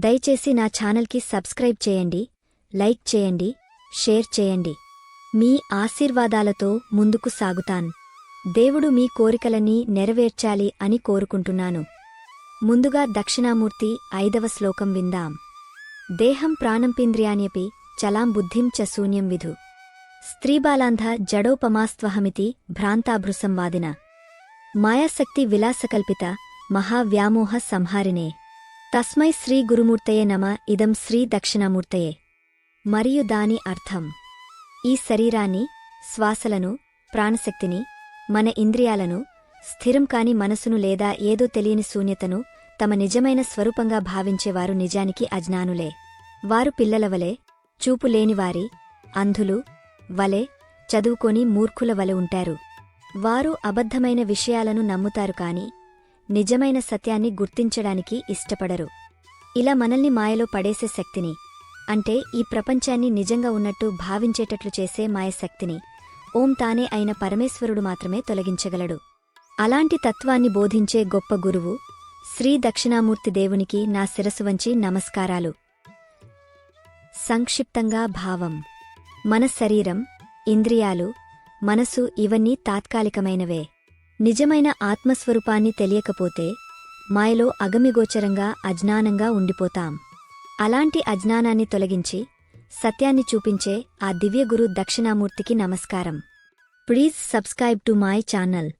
దయచేసి నా ఛానల్కి సబ్స్క్రైబ్ చేయండి లైక్ చేయండి షేర్ చేయండి. మీ ఆశీర్వాదాలతో ముందుకు సాగుతాన్. దేవుడు మీ కోరికలన్నీ నెరవేర్చాలి అని కోరుకుంటున్నాను. ముందుగా దక్షిణామూర్తి ఐదవ శ్లోకం విందాం. దేహం ప్రాణంపింద్రియాణ్యపి చలాం బుద్ధిం చ శూన్యం విధు. స్త్రీబాలాంధ జడోపమాస్త్వహమితి భ్రాంతాభృసంవాదిన మాయాశక్తి విలాసకల్పిత మహావ్యామోహ సంహారినే. తస్మై శ్రీ గురుమూర్తయే నమ ఇదం శ్రీ దక్షిణామూర్తయే. మరియు దాని అర్థం ఈ శరీరాన్ని శ్వాసలను ప్రాణశక్తిని మన ఇంద్రియాలను స్థిరం కాని మనసును లేదా ఏదో తెలియని శూన్యతను తమ నిజమైన స్వరూపంగా భావించేవారు నిజానికి అజ్ఞానులే. వారు పిల్లలవలే చూపు లేనివారి అంధులు వలె చదువుకొని మూర్ఖుల వలె ఉంటారు. వారు అబద్ధమైన విషయాలను నమ్ముతారు కాని నిజమైన సత్యాన్ని గుర్తించడానికి ఇష్టపడరు. ఇలా మనల్ని మాయలో పడేసే శక్తిని అంటే ఈ ప్రపంచాన్ని నిజంగా ఉన్నట్టు భావించేటట్లు చేసే మాయశక్తిని ఓం తానే అయిన పరమేశ్వరుడు మాత్రమే తొలగించగలడు. అలాంటి తత్వాన్ని బోధించే గొప్ప గురువు శ్రీ దక్షిణామూర్తి దేవునికి నా శిరసు వంచి నమస్కారాలు. సంక్షిప్తంగా భావం. మన శరీరం ఇంద్రియాలు మనసు ఇవన్నీ తాత్కాలికమైనవే. నిజమైన ఆత్మస్వరూపాన్ని తెలియకపోతే మాయలో అగమిగోచరంగా అజ్ఞానంగా ఉండిపోతాం. అలాంటి అజ్ఞానాన్ని తొలగించి సత్యాన్ని చూపించే ఆ దివ్యగురు దక్షిణామూర్తికి నమస్కారం. Please subscribe to my channel.